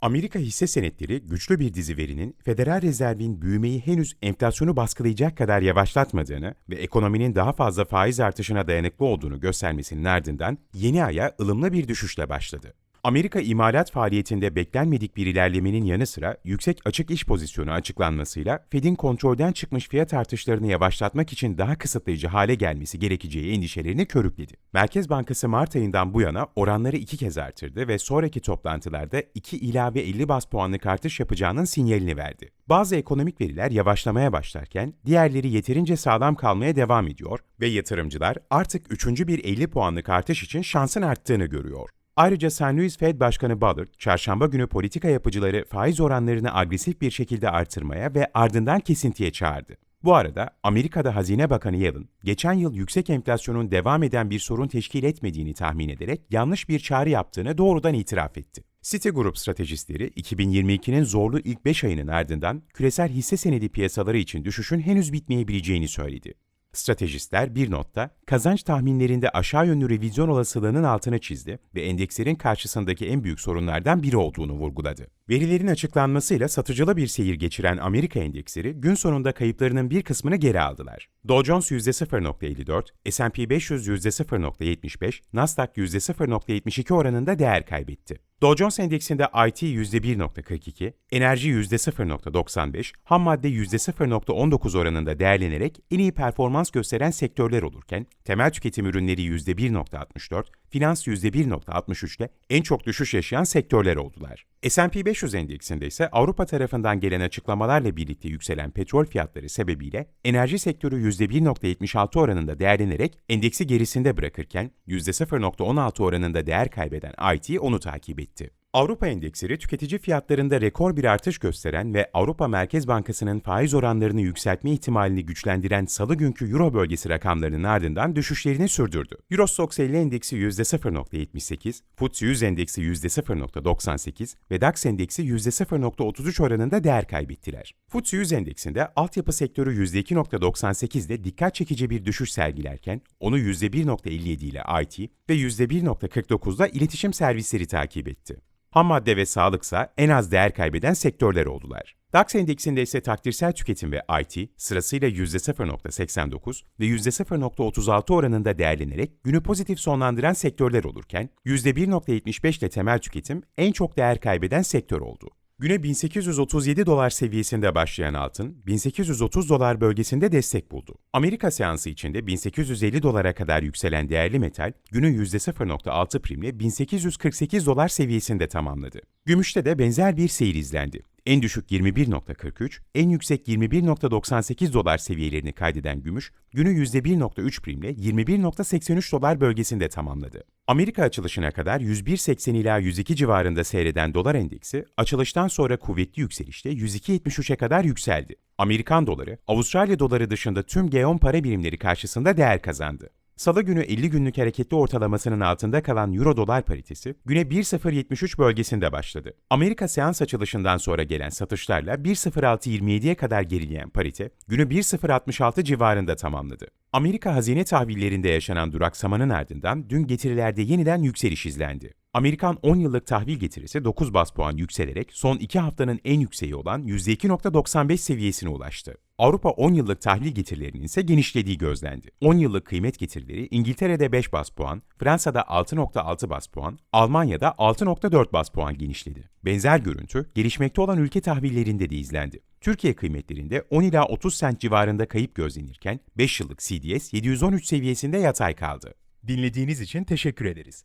Amerika hisse senetleri güçlü bir dizi verinin Federal Rezerv'in büyümeyi henüz enflasyonu baskılayacak kadar yavaşlatmadığını ve ekonominin daha fazla faiz artışına dayanıklı olduğunu göstermesinin ardından yeni aya ılımlı bir düşüşle başladı. Amerika imalat faaliyetinde beklenmedik bir ilerlemenin yanı sıra yüksek açık iş pozisyonu açıklanmasıyla Fed'in kontrolden çıkmış fiyat artışlarını yavaşlatmak için daha kısıtlayıcı hale gelmesi gerekeceği endişelerini körükledi. Merkez Bankası Mart ayından bu yana oranları iki kez artırdı ve sonraki toplantılarda 2 ilave 50 bas puanlık artış yapacağının sinyalini verdi. Bazı ekonomik veriler yavaşlamaya başlarken diğerleri yeterince sağlam kalmaya devam ediyor ve yatırımcılar artık üçüncü bir 50 puanlık artış için şansın arttığını görüyor. Ayrıca St. Louis Fed Başkanı Bullard, çarşamba günü politika yapıcıları faiz oranlarını agresif bir şekilde artırmaya ve ardından kesintiye çağırdı. Bu arada Amerika'da Hazine Bakanı Yellen, geçen yıl yüksek enflasyonun devam eden bir sorun teşkil etmediğini tahmin ederek yanlış bir çağrı yaptığını doğrudan itiraf etti. Citigroup stratejistleri 2022'nin zorlu ilk 5 ayının ardından küresel hisse senedi piyasaları için düşüşün henüz bitmeyebileceğini söyledi. Stratejistler bir notta kazanç tahminlerinde aşağı yönlü revizyon olasılığının altını çizdi ve endekslerin karşısındaki en büyük sorunlardan biri olduğunu vurguladı. Verilerin açıklanmasıyla satıcılı bir seyir geçiren Amerika endeksleri gün sonunda kayıplarının bir kısmını geri aldılar. Dow Jones %0.54, S&P 500 %0.75, Nasdaq %0.72 oranında değer kaybetti. Dow Jones Endeksinde IT %1.42, enerji %0.95, ham madde %0.19 oranında değerlenerek en iyi performans gösteren sektörler olurken, temel tüketim ürünleri %1.64, finans %1.63 ile en çok düşüş yaşayan sektörler oldular. S&P 500 endeksinde ise Avrupa tarafından gelen açıklamalarla birlikte yükselen petrol fiyatları sebebiyle enerji sektörü %1.76 oranında değerlenerek endeksi gerisinde bırakırken %0.16 oranında değer kaybeden IT onu takip etti. Avrupa endeksleri tüketici fiyatlarında rekor bir artış gösteren ve Avrupa Merkez Bankası'nın faiz oranlarını yükseltme ihtimalini güçlendiren salı günkü Euro bölgesi rakamlarının ardından düşüşlerini sürdürdü. Eurostoxx 50 endeksi %0.78, FTSE 100 endeksi %0.98 ve DAX endeksi %0.33 oranında değer kaybettiler. FTSE 100 endeksinde altyapı sektörü %2.98'de dikkat çekici bir düşüş sergilerken onu %1.57 ile IT ve %1.49'da iletişim servisleri takip etti. Ham madde ve sağlıksa en az değer kaybeden sektörler oldular. DAX endeksinde ise takdirsel tüketim ve IT sırasıyla %0.89 ve %0.36 oranında değerlenerek günü pozitif sonlandıran sektörler olurken %1.75 ile temel tüketim en çok değer kaybeden sektör oldu. Güne 1837 dolar seviyesinde başlayan altın, 1830 dolar bölgesinde destek buldu. Amerika seansı içinde 1850 dolara kadar yükselen değerli metal, günü %0.6 primle 1848 dolar seviyesinde tamamladı. Gümüşte de benzer bir seyir izlendi. En düşük 21.43, en yüksek 21.98 dolar seviyelerini kaydeden gümüş, günü %1.3 primle 21.83 dolar bölgesinde tamamladı. Amerika açılışına kadar 101.80 ila 102 civarında seyreden dolar endeksi, açılıştan sonra kuvvetli yükselişte 102.73'e kadar yükseldi. Amerikan doları, Avustralya doları dışında tüm G10 para birimleri karşısında değer kazandı. Salı günü 50 günlük hareketli ortalamasının altında kalan Euro dolar paritesi güne 1.073 bölgesinde başladı. Amerika seans açılışından sonra gelen satışlarla 1.0627'ye kadar gerileyen parite günü 1.066 civarında tamamladı. Amerika hazine tahvillerinde yaşanan duraksamanın ardından dün getirilerde yeniden yükseliş izlendi. Amerikan 10 yıllık tahvil getirisi 9 bas puan yükselerek son 2 haftanın en yükseği olan %2.95 seviyesine ulaştı. Avrupa 10 yıllık tahvil getirilerinin ise genişlediği gözlendi. 10 yıllık kıymet getirileri İngiltere'de 5 bas puan, Fransa'da 6.6 bas puan, Almanya'da 6.4 bas puan genişledi. Benzer görüntü gelişmekte olan ülke tahvillerinde de izlendi. Türkiye kıymetlerinde 10 ila 30 sent civarında kayıp gözlenirken 5 yıllık CDS 713 seviyesinde yatay kaldı. Dinlediğiniz için teşekkür ederiz.